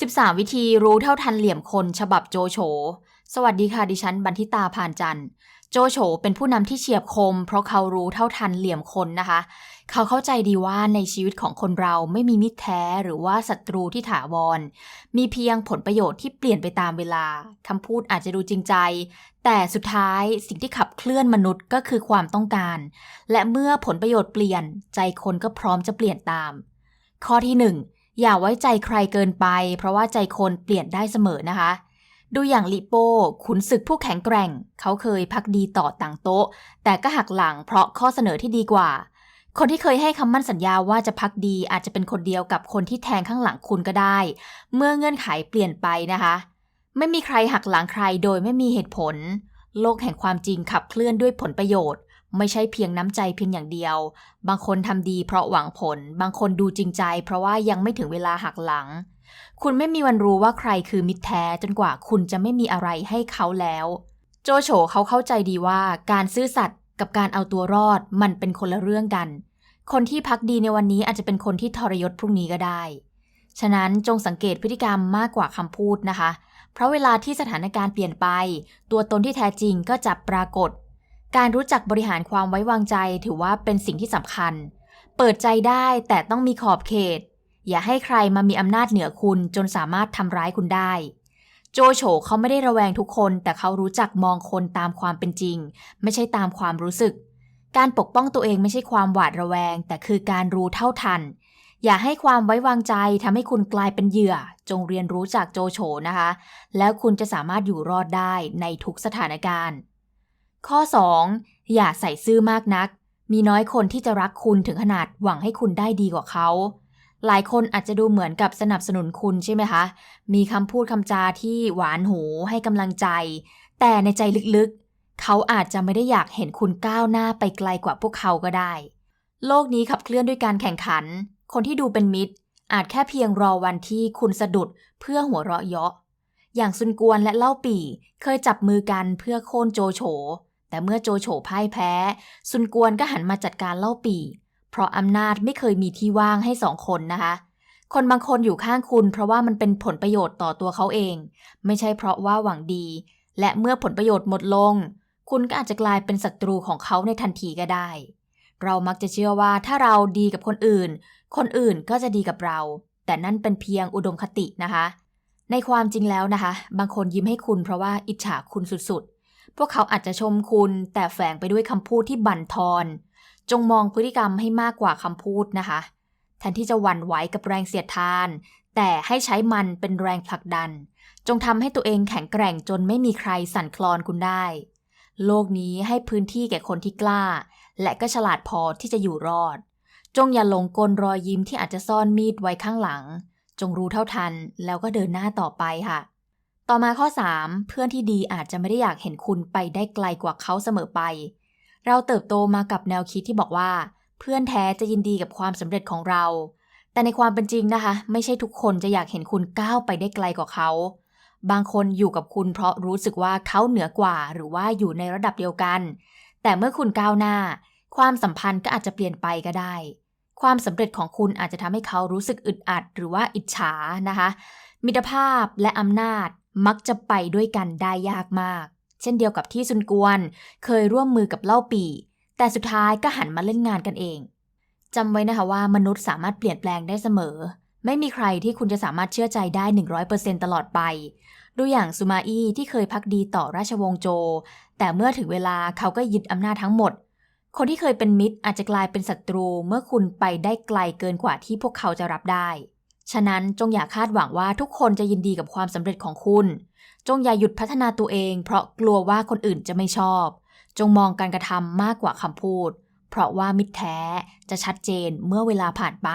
13 วิธีรู้เท่าทันเหลี่ยมคนฉบับโจโฉ สวัสดีค่ะดิฉันบันทิตาพานจันทร์โจโฉเป็นผู้นำที่เฉียบคม เพราะเขารู้เท่าทันเหลี่ยมคนนะคะ เขาเข้าใจดีว่าในชีวิตของคนเราไม่มีมิตรแท้หรือว่าศัตรูที่ถาวร มีเพียงผลประโยชน์ที่เปลี่ยนไปตามเวลาคำพูดอาจจะดูจริงใจ แต่สุดท้ายสิ่งที่ขับเคลื่อนมนุษย์ก็คือความต้องการ และเมื่อผลประโยชน์เปลี่ยนใจคนก็พร้อมจะเปลี่ยนตาม ข้อที่หนึ่ง อย่าไว้ใจใครเกินไป เพราะว่าใจคนเปลี่ยนได้เสมอนะคะ ดูอย่างลิโป้ขุนศึกผู้แข็งแกร่ง เขาเคยพักดีต่อต่างโต๊ะ แต่ก็หักหลังเพราะข้อเสนอที่ดีกว่า คนที่เคยให้คำมั่นสัญญาว่าจะพักดีอาจจะเป็นคนเดียวกับคนที่แทงข้างหลังคุณก็ได้ เมื่อเงื่อนไขเปลี่ยนไปนะคะ ไม่มีใครหักหลังใครโดยไม่มีเหตุผล โลกแห่งความจริงขับเคลื่อนด้วยผลประโยชน์ ไม่ใช่เพียงน้ำใจเพียงอย่างเดียว บางคนทำดีเพราะหวังผล บางคนดูจริงใจ เพราะว่ายังไม่ถึงเวลาหักหลัง คุณไม่มีวันรู้ว่าใครคือมิตรแท้จนกว่าคุณจะไม่มีอะไรให้เขาแล้ว โจโฉเขาเข้าใจดีว่าการซื่อสัตย์กับการเอาตัวรอดมันเป็นคนละเรื่องกัน คนที่พักดีในวันนี้อาจจะเป็นคนที่ทรยศพรุ่งนี้ก็ได้ ฉะนั้นจงสังเกตพฤติกรรมมากกว่าคำพูดนะคะ เพราะเวลาที่สถานการณ์เปลี่ยนไป ตัวตนที่แท้จริงก็จะปรากฏ การรู้จักบริหารความไว้วางใจถือว่าเป็นสิ่งที่สำคัญ เปิดใจได้แต่ต้องมีขอบเขต อย่าให้ใครมามีอำนาจเหนือคุณจนสามารถทำร้ายคุณได้ โจโฉเขาไม่ได้ระแวงทุกคน แต่เขารู้จักมองคนตามความเป็นจริง ไม่ใช่ตามความรู้สึก การปกป้องตัวเองไม่ใช่ความหวาดระแวง แต่คือการรู้เท่าทัน อย่าให้ความไว้วางใจทำให้คุณกลายเป็นเหยื่อ จงเรียนรู้จากโจโฉนะคะ แล้วคุณจะสามารถอยู่รอดได้ในทุกสถานการณ์ ข้อ 2. อย่าใส่ซื่อมากนัก มีน้อยคนที่จะรักคุณถึงขนาดหวังให้คุณได้ดีกว่าเขา หลายคนอาจจะดูเหมือนกับสนับสนุนคุณใช่ไหมคะ มีคำพูดคำจาที่หวานหูให้กำลังใจ แต่ในใจลึกๆ เขาอาจจะไม่ได้อยากเห็นคุณก้าวหน้าไปไกลกว่าพวกเขาก็ได้ โลกนี้ขับเคลื่อนด้วยการแข่งขัน คนที่ดูเป็นมิตร อาจแค่เพียงรอวันที่คุณสะดุดเพื่อหัวเราะเยาะอย่างซุนกวนและเล่าปี่เคยจับมือกันเพื่อโค่นโจโฉ แต่เมื่อโจโฉพ่ายแพ้ ซุนกวนก็หันมาจัดการเล่าปี เพราะอำนาจไม่เคยมีที่ว่างให้สองคนนะคะ คนบางคนอยู่ข้างคุณ เพราะว่ามันเป็นผลประโยชน์ต่อตัวเขาเอง ไม่ใช่เพราะว่าหวังดี และเมื่อผลประโยชน์หมดลง คุณก็อาจจะกลายเป็นศัตรูของเขาในทันทีก็ได้ เรามักจะเชื่อว่าถ้าเราดีกับคนอื่น คนอื่นก็จะดีกับเรา แต่นั่นเป็นเพียงอุดมคตินะคะ ในความจริงแล้วนะคะ บางคนยิ้มให้คุณเพราะว่าอิจฉาคุณสุดๆ พวกเขาอาจจะชมคุณ แต่แฝงไปด้วยคำพูดที่บั่นทอน จงมองพฤติกรรมให้มากกว่าคำพูดนะคะ แทนที่จะหวั่นไหวกับแรงเสียดทาน แต่ให้ใช้มันเป็นแรงผลักดัน จงทำให้ตัวเองแข็งแกร่งจนไม่มีใครสั่นคลอนคุณได้ โลกนี้ให้พื้นที่แก่คนที่กล้า และก็ฉลาดพอที่จะอยู่รอด จงอย่าหลงกลรอยยิ้มที่อาจจะซ่อนมีดไว้ข้างหลัง จงรู้เท่าทันแล้วก็เดินหน้าต่อไปค่ะ ต่อมาข้อ 3 เพื่อนที่ดีอาจจะไม่ได้อยากเห็นคุณไปได้ไกลกว่าเขาเสมอไป เราเติบโตมากับแนวคิดที่บอกว่า เพื่อนแท้จะยินดีกับความสำเร็จของเรา แต่ในความเป็นจริงนะคะ ไม่ใช่ทุกคนจะอยากเห็นคุณก้าวไปได้ไกลกว่าเขา บางคนอยู่กับคุณเพราะรู้สึกว่าเขาเหนือกว่า หรือว่าอยู่ในระดับเดียวกัน แต่เมื่อคุณก้าวหน้า ความสัมพันธ์ก็อาจจะเปลี่ยนไปก็ได้ ความสำเร็จของคุณอาจจะทำให้เขารู้สึกอึดอัด หรือว่าอิจฉานะคะ มิตรภาพและอำนาจ มักจะไปด้วยกันได้ยากมาก เช่นเดียวกับที่ซุนกวนเคยร่วมมือกับเล่าปี แต่สุดท้ายก็หันมาเล่นงานกันเองจำไว้นะคะว่ามนุษย์สามารถเปลี่ยนแปลงได้เสมอ ไม่มีใครที่คุณจะสามารถเชื่อใจได้ 100%ตลอดไป ดูอย่างซูมาอี้ที่เคยพักดีต่อราชวงศ์โจ แต่เมื่อถึงเวลาเขาก็ยึดอำนาจทั้งหมด คนที่เคยเป็นมิตรอาจจะกลายเป็นศัตรูเมื่อคุณไปได้ไกลเกินกว่าที่พวกเขาจะรับได้ ฉะนั้นจงอย่าคาดหวังว่าทุกคนจะยินดีกับความสำเร็จของคุณ จงอย่าหยุดพัฒนาตัวเอง เพราะกลัวว่าคนอื่นจะไม่ชอบ จงมองการกระทำมากกว่าคำพูด เพราะว่ามิตรแท้จะชัดเจนเมื่อเวลาผ่านไป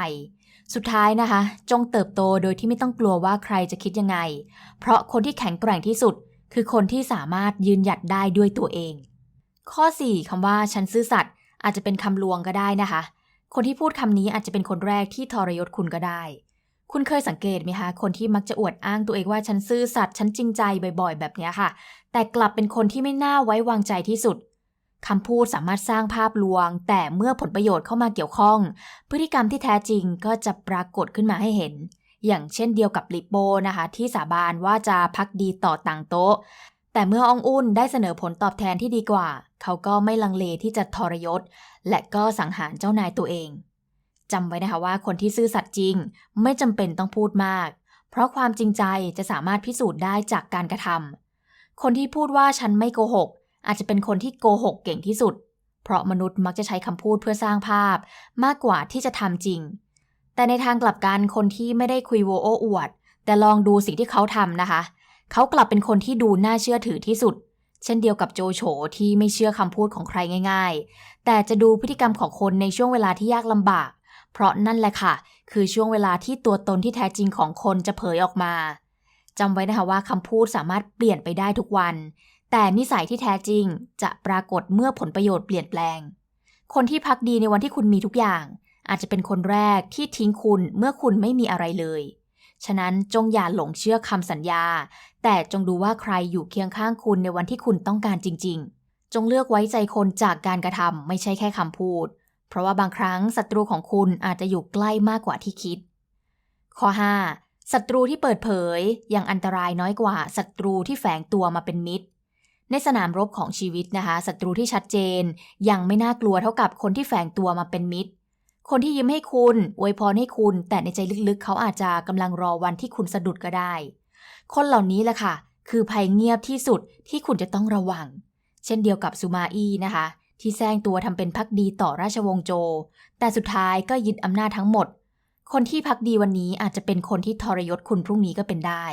สุดท้ายนะคะ จงเติบโตโดยที่ไม่ต้องกลัวว่าใครจะคิดยังไง เพราะคนที่แข็งแกร่งที่สุด คือคนที่สามารถยืนหยัดได้ด้วยตัวเอง ข้อ 4คำว่าฉันซื่อสัตย์อาจจะเป็นคำลวงก็ได้นะคะ คนที่พูดคำนี้อาจจะเป็นคนแรกที่ทรยศคุณก็ได้ คุณเคยสังเกตไหมคะ คนที่มักจะอวดอ้างตัวเองว่าฉันซื่อสัตย์ฉันจริงใจบ่อย ๆ แบบนี้ค่ะ แต่กลับเป็นคนที่ไม่น่าไว้วางใจที่สุดคำพูดสามารถสร้างภาพลวง แต่เมื่อผลประโยชน์เข้ามาเกี่ยวข้อง พฤติกรรมที่แท้จริงก็จะปรากฏขึ้นมาให้เห็น อย่างเช่นเดียวกับลิปโปนะคะ ที่สาบานว่าจะพักดีต่อต่างโต๊ะ แต่เมื่ออองอุ่นได้เสนอผลตอบแทนที่ดีกว่า เขาก็ไม่ลังเลที่จะทรยศ และก็สังหารเจ้านายตัวเอง จำไว้นะคะว่าคนที่ซื่อสัตย์จริง ไม่จำเป็นต้องพูดมาก เพราะความจริงใจจะสามารถพิสูจน์ได้จากการกระทำคนที่พูดว่าฉันไม่โกหก อาจจะเป็นคนที่โกหกเก่งที่สุด เพราะมนุษย์มักจะใช้คำพูดเพื่อสร้างภาพ มากกว่าที่จะทำจริง แต่ในทางกลับกันคนที่ไม่ได้คุยโวโอ้อวด แต่ลองดูสิ่งที่เขาทำนะคะ เขากลับเป็นคนที่ดูน่าเชื่อถือที่สุดเช่นเดียวกับโจโฉที่ไม่เชื่อคำพูดของใครง่าย ๆ แต่จะดูพฤติกรรมของคนในช่วงเวลาที่ยากลำบาก เพราะนั่นแหละค่ะ คือช่วงเวลาที่ตัวตนที่แท้จริงของคนจะเผยออกมาจำไว้นะคะว่าคำพูดสามารถเปลี่ยนไปได้ทุกวัน แต่นิสัยที่แท้จริงจะปรากฏเมื่อผลประโยชน์เปลี่ยนแปลง คนที่พักดีในวันที่คุณมีทุกอย่าง อาจจะเป็นคนแรกที่ทิ้งคุณเมื่อคุณไม่มีอะไรเลย ฉะนั้นจงอย่าหลงเชื่อคำสัญญา แต่จงดูว่าใครอยู่เคียงข้างคุณในวันที่คุณต้องการจริง ๆ จงเลือกไว้ใจคนจากการกระทำไม่ใช่แค่คำพูด เพราะว่าบางครั้งศัตรูของคุณอาจจะอยู่ใกล้มากกว่าที่คิด ข้อ 5. ศัตรูที่เปิดเผยยังอันตรายน้อยกว่าศัตรูที่แฝงตัวมาเป็นมิตร ในสนามรบของชีวิตนะคะศัตรูที่ชัดเจน ยังไม่น่ากลัวเท่ากับคนที่แฝงตัวมาเป็นมิตร คนที่ยิ้มให้คุณอวยพรให้คุณ แต่ในใจลึกๆ เขาอาจจะกำลังรอวันที่คุณสะดุดก็ได้ คนเหล่านี้แหละค่ะ คือภัยเงียบที่สุดที่คุณจะต้องระวัง เช่นเดียวกับซูมาอี้นะคะ ที่แซงตัวทำเป็นพักดีต่อราชวงศ์โจ แต่สุดท้ายก็ยึดอำนาจทั้งหมด คนที่พักดีวันนี้อาจจะเป็นคนที่ทรยศคุณพรุ่งนี้ก็เป็นได้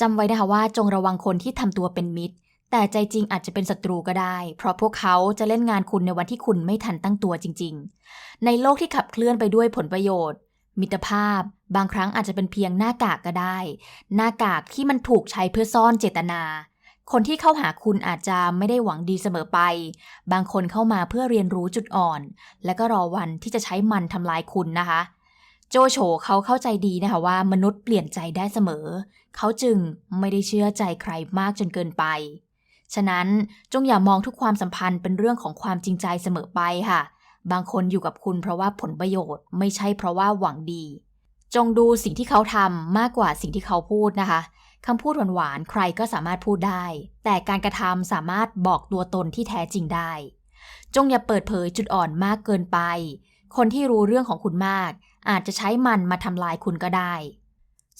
จำไว้นะคะว่าจงระวังคนที่ทำตัวเป็นมิตร แต่ใจจริงอาจจะเป็นศัตรูก็ได้ เพราะพวกเขาจะเล่นงานคุณในวันที่คุณไม่ทันตั้งตัวจริง ๆ ในโลกที่ขับเคลื่อนไปด้วยผลประโยชน์ มิตรภาพ บางครั้งอาจจะเป็นเพียงหน้ากากก็ได้ หน้ากากที่มันถูกใช้เพื่อซ่อนเจตนา คนที่เข้าหาคุณอาจจะไม่ได้หวังดีเสมอไป บางคนเข้ามาเพื่อเรียนรู้จุดอ่อน และก็รอวันที่จะใช้มันทำลายคุณนะคะ โจโฉเขาเข้าใจดีนะคะว่ามนุษย์เปลี่ยนใจได้เสมอ เขาจึงไม่ได้เชื่อใจใครมากจนเกินไป ฉะนั้นจงอย่ามองทุกความสัมพันธ์เป็นเรื่องของความจริงใจเสมอไปค่ะ บางคนอยู่กับคุณเพราะว่าผลประโยชน์ ไม่ใช่เพราะว่าหวังดี จงดูสิ่งที่เขาทำมากกว่าสิ่งที่เขาพูดนะคะ คำพูดหวานๆ ใครก็สามารถพูดได้ แต่การกระทำสามารถบอกตัวตนที่แท้จริงได้ จงอย่าเปิดเผยจุดอ่อนมากเกินไป คนที่รู้เรื่องของคุณมาก อาจจะใช้มันมาทำลายคุณก็ได้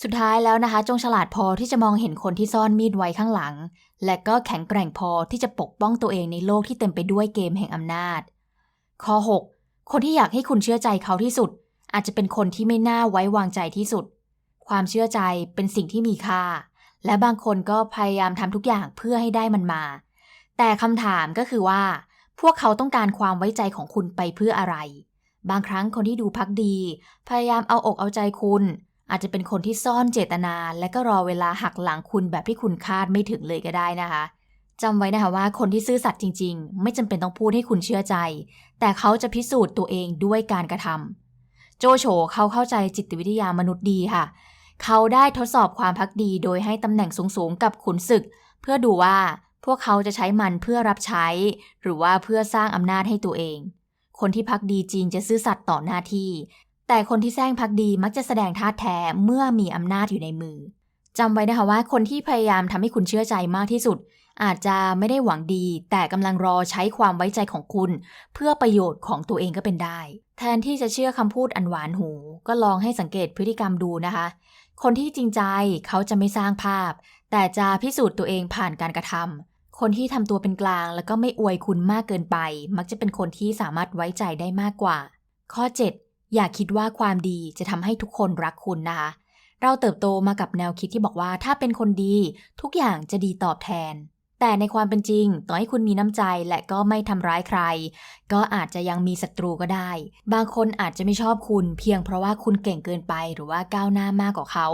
สุดท้ายแล้วนะคะ จงฉลาดพอที่จะมองเห็นคนที่ซ่อนมีดไว้ข้างหลัง และก็แข็งแกร่งพอที่จะปกป้องตัวเองในโลกที่เต็มไปด้วยเกมแห่งอำนาจ ข้อ 6 คนที่อยากให้คุณเชื่อใจเขาที่สุด อาจจะเป็นคนที่ไม่น่าไว้วางใจที่สุดความเชื่อใจเป็นสิ่งที่มีค่า และบางคนก็พยายามทำทุกอย่างเพื่อให้ได้มันมา แต่คำถามก็คือว่า พวกเขาต้องการความไว้ใจของคุณไปเพื่ออะไร บางครั้งคนที่ดูพักดี พยายามเอาอกเอาใจคุณ อาจจะเป็นคนที่ซ่อนเจตนา และก็รอเวลาหักหลังคุณแบบที่คุณคาดไม่ถึงเลยก็ได้นะคะจำไว้นะคะว่าคนที่ซื่อสัตย์จริง ๆ ไม่จำเป็นต้องพูดให้คุณเชื่อใจ แต่เขาจะพิสูจน์ตัวเองด้วยการกระทำโจโฉเขาเข้าใจจิตวิทยามนุษย์ดีค่ะ เขาได้ทดสอบความพักดีโดยให้ตำแหน่งสูงๆกับขุนศึก เพื่อดูว่าพวกเขาจะใช้มันเพื่อรับใช้ หรือว่าเพื่อสร้างอำนาจให้ตัวเอง คนที่พักดีจริงจะซื่อสัตย์ต่อหน้าที่ แต่คนที่แซงพักดีมักจะแสดงท่าแท้เมื่อมีอำนาจอยู่ในมือจำไว้นะคะว่าคนที่พยายามทำให้คุณเชื่อใจมากที่สุด อาจจะไม่ได้หวังดี แต่กำลังรอใช้ความไว้ใจของคุณ เพื่อประโยชน์ของตัวเองก็เป็นได้ แทนที่จะเชื่อคำพูดอันหวานหู ก็ลองให้สังเกตพฤติกรรมดูนะคะ คนที่จริงใจเขาจะไม่สร้างภาพ แต่จะพิสูจน์ตัวเองผ่านการกระทำ คนที่ทำตัวเป็นกลางแล้วก็ไม่อวยคุณมากเกินไป มักจะเป็นคนที่สามารถไว้ใจได้มากกว่า ข้อ 7 อย่าคิดว่าความดีจะทำให้ทุกคนรักคุณนะคะ เราเติบโตมากับแนวคิดที่บอกว่าถ้าเป็นคนดี ทุกอย่างจะดีตอบแทน แต่ในความเป็นจริง ต่อให้คุณมีน้ำใจและก็ไม่ทำร้ายใคร ก็อาจจะยังมีศัตรูก็ได้ บางคนอาจจะไม่ชอบคุณเพียงเพราะว่าคุณเก่งเกินไปหรือว่าก้าวหน้ามากกว่าเขา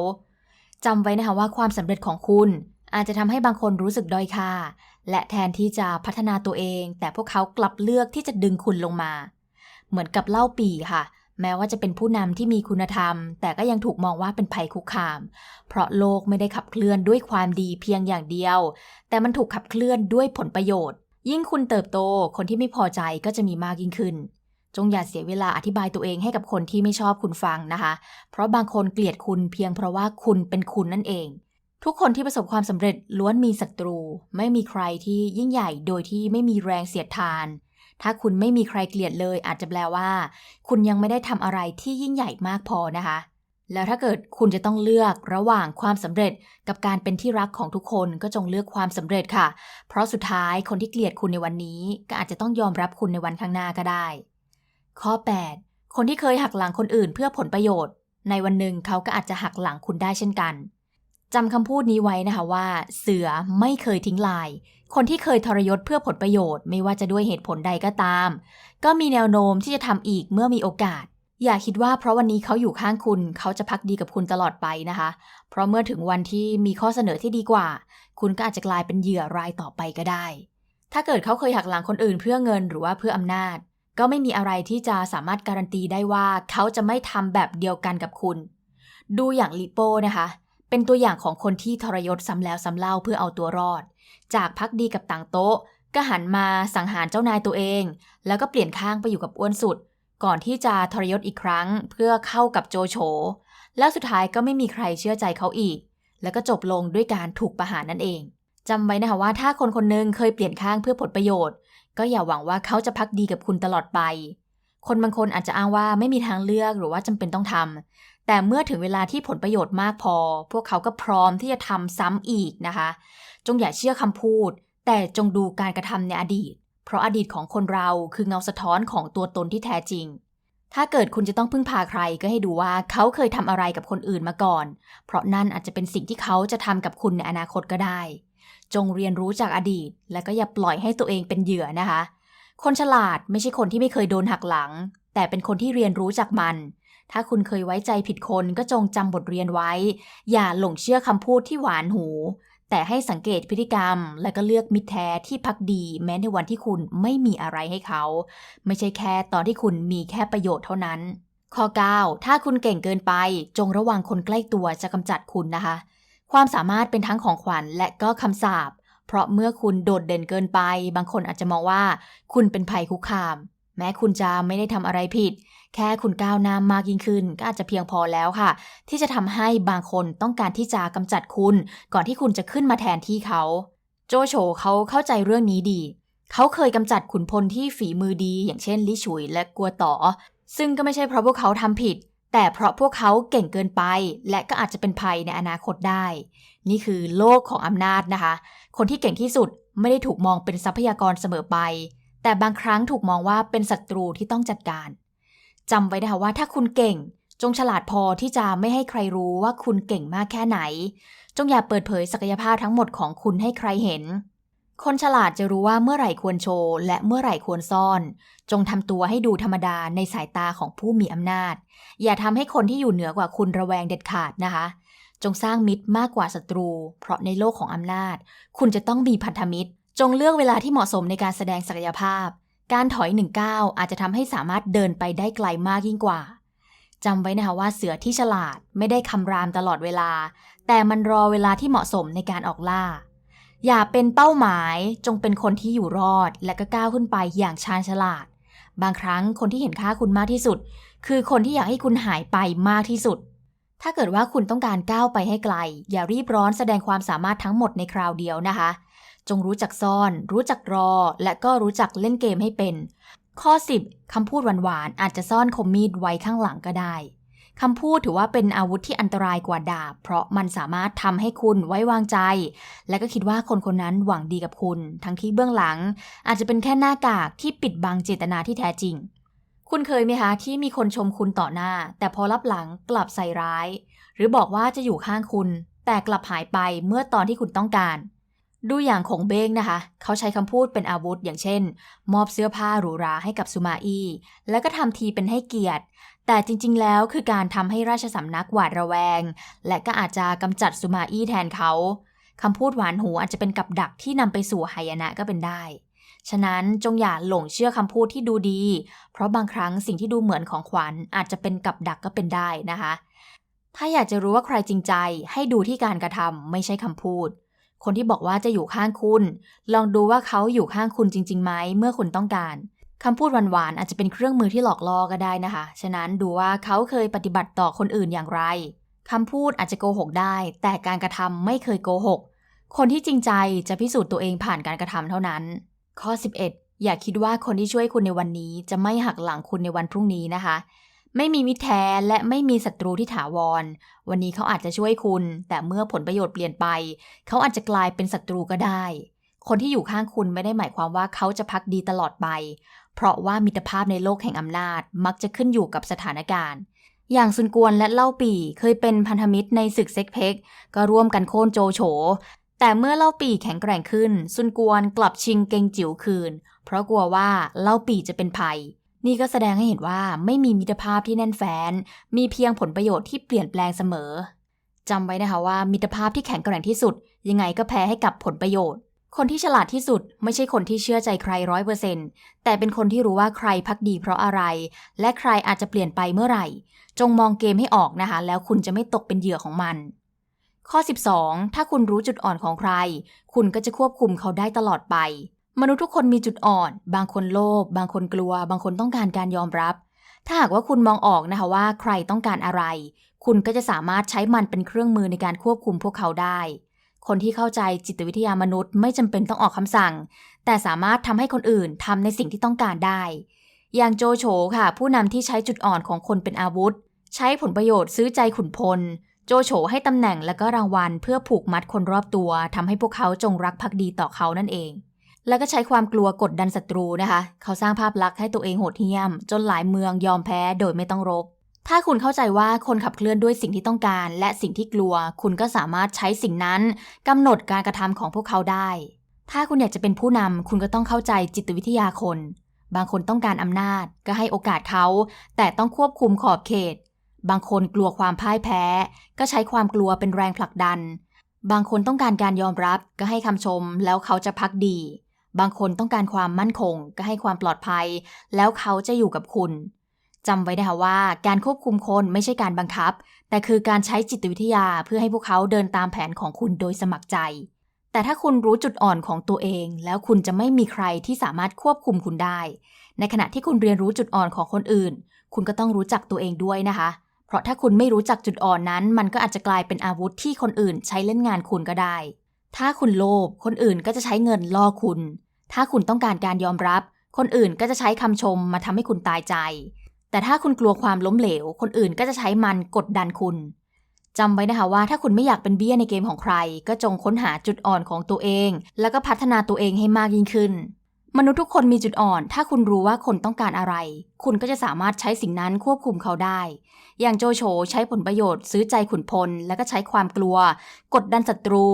จำไว้นะคะว่าความสำเร็จของคุณ อาจจะทำให้บางคนรู้สึกด้อยค่า และแทนที่จะพัฒนาตัวเอง แต่พวกเขากลับเลือกที่จะดึงคุณลงมา เหมือนกับเล่าปีค่ะ แม้ว่าจะเป็นผู้นำที่มีคุณธรรม แต่ก็ยังถูกมองว่าเป็นภัยคุกคาม เพราะโลกไม่ได้ขับเคลื่อนด้วยความดีเพียงอย่างเดียว แต่มันถูกขับเคลื่อนด้วยผลประโยชน์ ยิ่งคุณเติบโตคนที่ไม่พอใจก็จะมีมากยิ่งขึ้น จงอย่าเสียเวลาอธิบายตัวเองให้กับคนที่ไม่ชอบคุณฟังนะคะ เพราะบางคนเกลียดคุณเพียงเพราะว่าคุณเป็นคุณนั่นเอง ทุกคนที่ประสบความสำเร็จล้วนมีศัตรู ไม่มีใครที่ยิ่งใหญ่โดยที่ไม่มีแรงเสียดทาน ถ้าคุณไม่มีใครเกลียดเลย อาจจะแปลว่า คุณยังไม่ได้ทำอะไรที่ยิ่งใหญ่มากพอนะคะ แล้วถ้าเกิดคุณจะต้องเลือกระหว่างความสำเร็จกับการเป็นที่รักของทุกคนก็จงเลือกความสำเร็จค่ะ เพราะสุดท้ายคนที่เกลียดคุณในวันนี้ ก็อาจจะต้องยอมรับคุณในวันข้างหน้าก็ได้ ข้อ 8 คนที่เคยหักหลังคนอื่นเพื่อผลประโยชน์ ในวันหนึ่งเขาก็อาจจะหักหลังคุณได้เช่นกันจำคำพูดนี้ไว้นะคะว่า เสือไม่เคยทิ้งลาย คนที่เคยทรยศเพื่อผลประโยชน์ไม่ว่าจะด้วยเหตุผลใดก็ตาม ก็มีแนวโน้มที่จะทำอีกเมื่อมีโอกาส อย่าคิดว่าเพราะวันนี้เขาอยู่ข้างคุณเขาจะพักดีกับคุณตลอดไปนะคะ เพราะเมื่อถึงวันที่มีข้อเสนอที่ดีกว่า คุณก็อาจจะกลายเป็นเหยื่อรายต่อไปก็ได้ ถ้าเกิดเขาเคยหักหลังคนอื่นเพื่อเงินหรือว่าเพื่ออำนาจ ก็ไม่มีอะไรที่จะสามารถการันตีได้ว่าเขาจะไม่ทำแบบเดียวกันกับคุณ ดูอย่างลิโป้นะคะเเป็นตัวอย่างของคนที่ทรยศซ้ำแล้วซ้ำเล่าเพื่อเอาตัวรอด จากพักดีกับต่างโต๊ะ ก็หันมาสังหารเจ้านายตัวเอง แล้วก็เปลี่ยนข้างไปอยู่กับอ้วนสุด ก่อนที่จะทรยศอีกครั้งเพื่อเข้ากับโจโฉแล้วสุดท้ายก็ไม่มีใครเชื่อใจเขาอีก แล้วก็จบลงด้วยการถูกประหารนั่นเองจำไว้นะคะว่าถ้าคนคนหนึงเคยเปลี่ยนข้างเพื่อผลประโยชน์ ก็อย่าหวังว่าเขาจะพักดีกับคุณตลอดไป คนบางคนอาจจะอ้างว่าไม่มีทางเลือกหรือว่าจำเป็นต้องทำแต่เมื่อถึงเวลาที่ผลประโยชน์มากพอ พวกเขาก็พร้อมที่จะทำซ้ำอีกนะคะ จงอย่าเชื่อคำพูด แต่จงดูการกระทำในอดีต เพราะอดีตของคนเราคือเงาสะท้อนของตัวตนที่แท้จริง ถ้าเกิดคุณจะต้องพึ่งพาใครก็ให้ดูว่าเขาเคยทำอะไรกับคนอื่นมาก่อน เพราะนั่นอาจจะเป็นสิ่งที่เขาจะทำกับคุณในอนาคตก็ได้ จงเรียนรู้จากอดีต และก็อย่าปล่อยให้ตัวเองเป็นเหยื่อนะคะ คนฉลาดไม่ใช่คนที่ไม่เคยโดนหักหลัง แต่เป็นคนที่เรียนรู้จากมัน ถ้าคุณเคยไว้ใจผิดคนก็จงจำบทเรียนไว้ อย่าหลงเชื่อคำพูดที่หวานหู แต่ให้สังเกตพฤติกรรม และก็เลือกมิตรแท้ที่พักดี แม้ในวันที่คุณไม่มีอะไรให้เขา ไม่ใช่แค่ตอนที่คุณมีแค่ประโยชน์เท่านั้น ข้อ 9 ถ้าคุณเก่งเกินไป จงระวังคนใกล้ตัวจะกำจัดคุณนะคะ ความสามารถเป็นทั้งของขวัญและก็คำสาป เพราะเมื่อคุณโดดเด่นเกินไป บางคนอาจจะมองว่า คุณเป็นภัยคุกคาม แม้คุณจะไม่ได้ทำอะไรผิด แค่คุณก้าวหน้ามากยิ่งขึ้น ก็อาจจะเพียงพอแล้วค่ะ ที่จะทำให้บางคนต้องการที่จะกำจัดคุณ ก่อนที่คุณจะขึ้นมาแทนที่เขา โจโฉเขาเข้าใจเรื่องนี้ดี เขาเคยกำจัดขุนพลที่ฝีมือดี อย่างเช่น ลิฉุยและกัวต่อ ซึ่งก็ไม่ใช่เพราะพวกเขาทำผิด แต่เพราะพวกเขาเก่งเกินไป และก็อาจจะเป็นภัยในอนาคตได้ นี่คือโลกของอำนาจนะคะ คนที่เก่งที่สุดไม่ได้ถูกมองเป็นทรัพยากรเสมอไป แต่บางครั้งถูกมองว่าเป็นศัตรูที่ต้องจัดการจำไว้นะคะว่าถ้าคุณเก่ง จงฉลาดพอที่จะไม่ให้ใครรู้ว่าคุณเก่งมากแค่ไหน จงอย่าเปิดเผยศักยภาพทั้งหมดของคุณให้ใครเห็น คนฉลาดจะรู้ว่าเมื่อไหร่ควรโชว์ และเมื่อไหร่ควรซ่อน จงทำตัวให้ดูธรรมดาในสายตาของผู้มีอำนาจ อย่าทำให้คนที่อยู่เหนือกว่าคุณระแวงเด็ดขาดนะคะ จงสร้างมิตรมากกว่าศัตรู เพราะในโลกของอำนาจ คุณจะต้องมีพันธมิตร จงเลือกเวลาที่เหมาะสมในการแสดงศักยภาพ การถอยหนึ่งก้าวอาจจะทำให้สามารถเดินไปได้ไกลมากยิ่งกว่าจำไว้นะคะว่าเสือที่ฉลาดไม่ได้คำรามตลอดเวลา แต่มันรอเวลาที่เหมาะสมในการออกล่า อย่าเป็นเป้าหมายจงเป็นคนที่อยู่รอดและก็ก้าวขึ้นไปอย่างชาญฉลาด บางครั้งคนที่เห็นค่าคุณมากที่สุด คือคนที่อยากให้คุณหายไปมากที่สุด ถ้าเกิดว่าคุณต้องการก้าวไปให้ไกล อย่ารีบร้อนแสดงความสามารถทั้งหมดในคราวเดียวนะคะ จงรู้จักซ่อน รู้จักรอ และก็รู้จักเล่นเกมให้เป็น ข้อ 10คำพูดหวานๆอาจจะซ่อนคมมีดไว้ข้างหลังก็ได้ คำพูดถือว่าเป็นอาวุธที่อันตรายกว่าดาบ เพราะมันสามารถทำให้คุณไว้วางใจ และก็คิดว่าคนคนนั้นหวังดีกับคุณ ทั้งที่เบื้องหลัง อาจจะเป็นแค่หน้ากากที่ปิดบังเจตนาที่แท้จริง คุณเคยไหมคะที่มีคนชมคุณต่อหน้า แต่พอรับหลังกลับใส่ร้าย หรือบอกว่าจะอยู่ข้างคุณ แต่กลับหายไปเมื่อตอนที่คุณต้องการดูอย่างของเบ้งนะคะ เขาใช้คำพูดเป็นอาวุธอย่างเช่น มอบเสื้อผ้าหรูหราให้กับสุมาอี้ แล้วก็ทำทีเป็นให้เกียรติ แต่จริงๆ แล้วคือการทำให้ราชสำนักหวาดระแวง และก็อาจจะกำจัดสุมาอี้แทนเขาคำพูดหวานหูอาจจะเป็นกับดักที่นำไปสู่หายนะก็เป็นได้ ฉะนั้นจงอย่าหลงเชื่อคำพูดที่ดูดี เพราะบางครั้งสิ่งที่ดูเหมือนของขวัญอาจจะเป็นกับดักก็เป็นได้นะคะ ถ้าอยากจะรู้ว่าใครจริงใจ ให้ดูที่การกระทำไม่ใช่คำพูด คนที่บอกว่าจะอยู่ข้างคุณ ลองดูว่าเขาอยู่ข้างคุณจริงๆไหมเมื่อคุณต้องการ คำพูดหวานๆอาจจะเป็นเครื่องมือที่หลอกล่อก็ได้นะคะ ฉะนั้นดูว่าเขาเคยปฏิบัติต่อคนอื่นอย่างไรคำพูดอาจจะโกหกได้ แต่การกระทำไม่เคยโกหก คนที่จริงใจจะพิสูจน์ตัวเองผ่านการกระทำเท่านั้น ข้อ 11 อย่าคิดว่าคนที่ช่วยคุณในวันนี้ จะไม่หักหลังคุณในวันพรุ่งนี้นะคะ ไม่มีมิตรแท้และไม่มีศัตรูที่ถาวร วันนี้เขาอาจจะช่วยคุณ แต่เมื่อผลประโยชน์เปลี่ยนไป เขาอาจจะกลายเป็นศัตรูก็ได้ คนที่อยู่ข้างคุณไม่ได้หมายความว่าเขาจะพักดีตลอดไป เพราะว่ามิตรภาพในโลกแห่งอำนาจมักจะขึ้นอยู่กับสถานการณ์ อย่างซุนกวนและเล่าปีเคยเป็นพันธมิตรในศึกเซ็กเพ็กก็ร่วมกันโค่นโจโฉ แต่เมื่อเล่าปีแข็งแกร่งขึ้น ซุนกวนกลับชิงเกงจิ๋วคืน เพราะกลัวว่าเล่าปีจะเป็นภัย นี่ก็แสดงให้เห็นว่าไม่มีมิตรภาพที่แน่นแฟ้น มีเพียงผลประโยชน์ที่เปลี่ยนแปลงเสมอจำไว้นะคะว่ามิตรภาพที่แข็งแกร่งที่สุด ยังไงก็แพ้ให้กับผลประโยชน์ คนที่ฉลาดที่สุดไม่ใช่คนที่เชื่อใจใครร้อยเปอร์เซ็นต์แต่เป็นคนที่รู้ว่าใครพักดีเพราะอะไร และใครอาจจะเปลี่ยนไปเมื่อไหร่ จงมองเกมให้ออกนะคะ แล้วคุณจะไม่ตกเป็นเหยื่อของมัน ข้อ 12 ถ้าคุณรู้จุดอ่อนของใคร คุณก็จะควบคุมเขาได้ตลอดไป มนุษย์ทุกคนมีจุดอ่อน บางคนโลภบางคนกลัว บางคนต้องการการยอมรับ ถ้าหากว่าคุณมองออกนะคะว่าใครต้องการอะไร คุณก็จะสามารถใช้มันเป็นเครื่องมือในการควบคุมพวกเขาได้ คนที่เข้าใจจิตวิทยามนุษย์ไม่จำเป็นต้องออกคำสั่ง แต่สามารถทำให้คนอื่นทำในสิ่งที่ต้องการได้ อย่างโจโฉค่ะ ผู้นำที่ใช้จุดอ่อนของคนเป็นอาวุธ ใช้ผลประโยชน์ซื้อใจขุนพล โจโฉให้ตำแหน่งและก็รางวัล เพื่อผูกมัดคนรอบตัวทำให้พวกเขาจงรักภักดีต่อเขานั่นเอง แล้วก็ใช้ความกลัวกดดันศัตรูนะคะ เขาสร้างภาพลักษณ์ให้ตัวเองโหดเหี้ยม จนหลายเมืองยอมแพ้โดยไม่ต้องรบ ถ้าคุณเข้าใจว่าคนขับเคลื่อนด้วยสิ่งที่ต้องการ และสิ่งที่กลัว คุณก็สามารถใช้สิ่งนั้นกำหนดการกระทำของพวกเขาได้ ถ้าคุณอยากจะเป็นผู้นำคุณก็ต้องเข้าใจจิตวิทยาคน บางคนต้องการอำนาจ ก็ให้โอกาสเขา แต่ต้องควบคุมขอบเขต บางคนกลัวความพ่ายแพ้ ก็ใช้ความกลัวเป็นแรงผลักดัน บางคนต้องการการยอมรับก็ให้คำชม แล้วเขาจะพักดี บางคนต้องการความมั่นคง ก็ให้ความปลอดภัย แล้วเขาจะอยู่กับคุณ จำไว้นะคะว่าการควบคุมคนไม่ใช่การบังคับ แต่คือการใช้จิตวิทยาเพื่อให้พวกเขาเดินตามแผนของคุณโดยสมัครใจ แต่ถ้าคุณรู้จุดอ่อนของตัวเอง แล้วคุณจะไม่มีใครที่สามารถควบคุมคุณได้ ในขณะที่คุณเรียนรู้จุดอ่อนของคนอื่น คุณก็ต้องรู้จักตัวเองด้วยนะคะ เพราะถ้าคุณไม่รู้จักจุดอ่อนนั้น มันก็อาจจะกลายเป็นอาวุธที่คนอื่น ใช้เล่นงานคุณก็ได้ ถ้าคุณโลภคนอื่นก็จะใช้เงินล่อคุณ ถ้าคุณต้องการการยอมรับ คนอื่นก็จะใช้คำชมมาทำให้คุณตายใจ แต่ถ้าคุณกลัวความล้มเหลว คนอื่นก็จะใช้มันกดดันคุณจำไว้นะคะว่าถ้าคุณไม่อยากเป็นเบี้ยในเกมของใคร ก็จงค้นหาจุดอ่อนของตัวเอง แล้วก็พัฒนาตัวเองให้มากยิ่งขึ้น มนุษย์ทุกคนมีจุดอ่อน ถ้าคุณรู้ว่าคนต้องการอะไร คุณก็จะสามารถใช้สิ่งนั้นควบคุมเขาได้ อย่างโจโฉใช้ผลประโยชน์ซื้อใจขุนพล แล้วก็ใช้ความกลัว กดดันศัตรู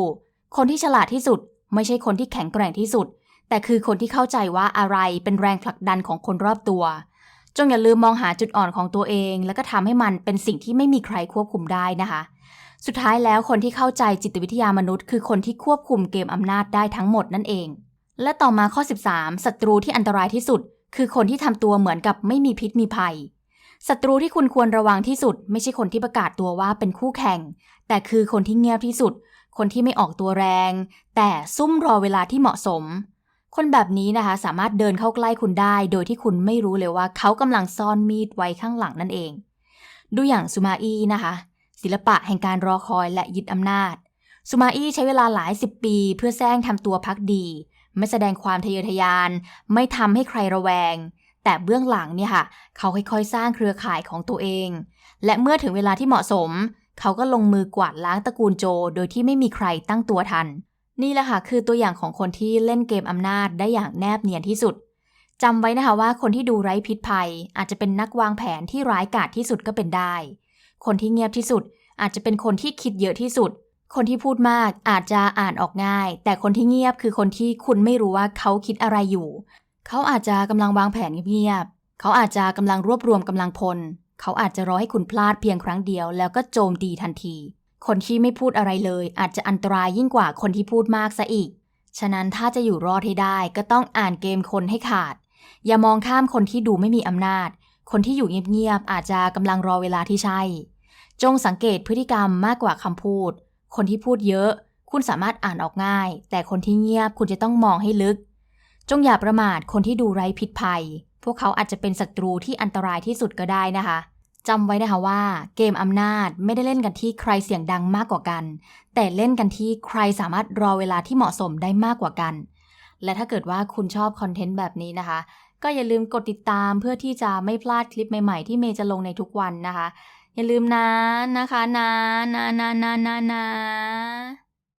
คนที่ฉลาดที่สุด ไม่ใช่คนที่แข็งแกร่งที่สุด แต่คือคนที่เข้าใจว่าอะไรเป็นแรงผลักดันของคนรอบตัว จงอย่าลืมมองหาจุดอ่อนของตัวเอง แล้วก็ทำให้มันเป็นสิ่งที่ไม่มีใครควบคุมได้นะคะ สุดท้ายแล้วคนที่เข้าใจจิตวิทยามนุษย์ คือคนที่ควบคุมเกมอำนาจได้ทั้งหมดนั่นเอง และต่อมาข้อ 13ศัตรูที่อันตรายที่สุด คือคนที่ทำตัวเหมือนกับไม่มีพิษมีภัยศัตรูที่คุณควรระวังที่สุด ไม่ใช่คนที่ประกาศตัวว่าเป็นคู่แข่ง แต่คือคนที่เงียบที่สุด คนที่ไม่ออกตัวแรง แต่ซุ่มรอเวลาที่เหมาะสม คนแบบนี้นะคะ สามารถเดินเข้าใกล้คุณได้ โดยที่คุณไม่รู้เลยว่าเขากำลังซ่อนมีดไว้ข้างหลังนั่นเอง ดูอย่างซูมาอี้นะคะ ศิลปะแห่งการรอคอยและยึดอำนาจซูมาอี้ใช้เวลาหลายสิบปี เพื่อแซงทำตัวพักดี ไม่แสดงความทะเยอทะยาน ไม่ทำให้ใครระแวง แต่เบื้องหลังเนี่ยค่ะ เขาค่อยๆ สร้างเครือข่ายของตัวเอง และเมื่อถึงเวลาที่เหมาะสม เขาก็ลงมือกวาดล้างตระกูลโจ โดยที่ไม่มีใครตั้งตัวทัน นี่แหละค่ะคือตัวอย่างของคนที่เล่นเกมอำนาจได้อย่างแนบเนียนที่สุดจำไว้นะคะว่าคนที่ดูไร้พิษภัย อาจจะเป็นนักวางแผนที่ร้ายกาจที่สุดก็เป็นได้ คนที่เงียบที่สุด อาจจะเป็นคนที่คิดเยอะที่สุด คนที่พูดมากอาจจะอ่านออกง่าย แต่คนที่เงียบคือคนที่คุณไม่รู้ว่าเขาคิดอะไรอยู่ เขาอาจจะกำลังวางแผนเงียบๆเขาอาจจะกำลังรวบรวมกำลังพล เขาอาจจะรอให้คุณพลาดเพียงครั้งเดียว แล้วก็โจมตีทันที คนที่ไม่พูดอะไรเลย อาจจะอันตรายยิ่งกว่าคนที่พูดมากซะอีก ฉะนั้นถ้าจะอยู่รอดให้ได้ก็ต้องอ่านเกมคนให้ขาด อย่ามองข้ามคนที่ดูไม่มีอำนาจ คนที่อยู่เงียบๆอาจจะกำลังรอเวลาที่ใช่ จงสังเกตพฤติกรรมมากกว่าคำพูด คนที่พูดเยอะ คุณสามารถอ่านออกง่าย แต่คนที่เงียบคุณจะต้องมองให้ลึก จงอย่าประมาทคนที่ดูไร้พิษภัย พวกเขาอาจจะเป็นศัตรูที่อันตรายที่สุดก็ได้นะคะ จำไว้นะคะว่าเกมอำนาจไม่ได้เล่นกันที่ใครเสียงดังมากกว่ากัน แต่เล่นกันที่ใครสามารถรอเวลาที่เหมาะสมได้มากกว่ากัน และถ้าเกิดว่าคุณชอบคอนเทนต์แบบนี้นะคะ ก็อย่าลืมกดติดตามเพื่อที่จะไม่พลาดคลิปใหม่ๆ ที่เมย์จะลงในทุกวันนะคะ อย่าลืมนะนะคะนะนะนะนะนะนะ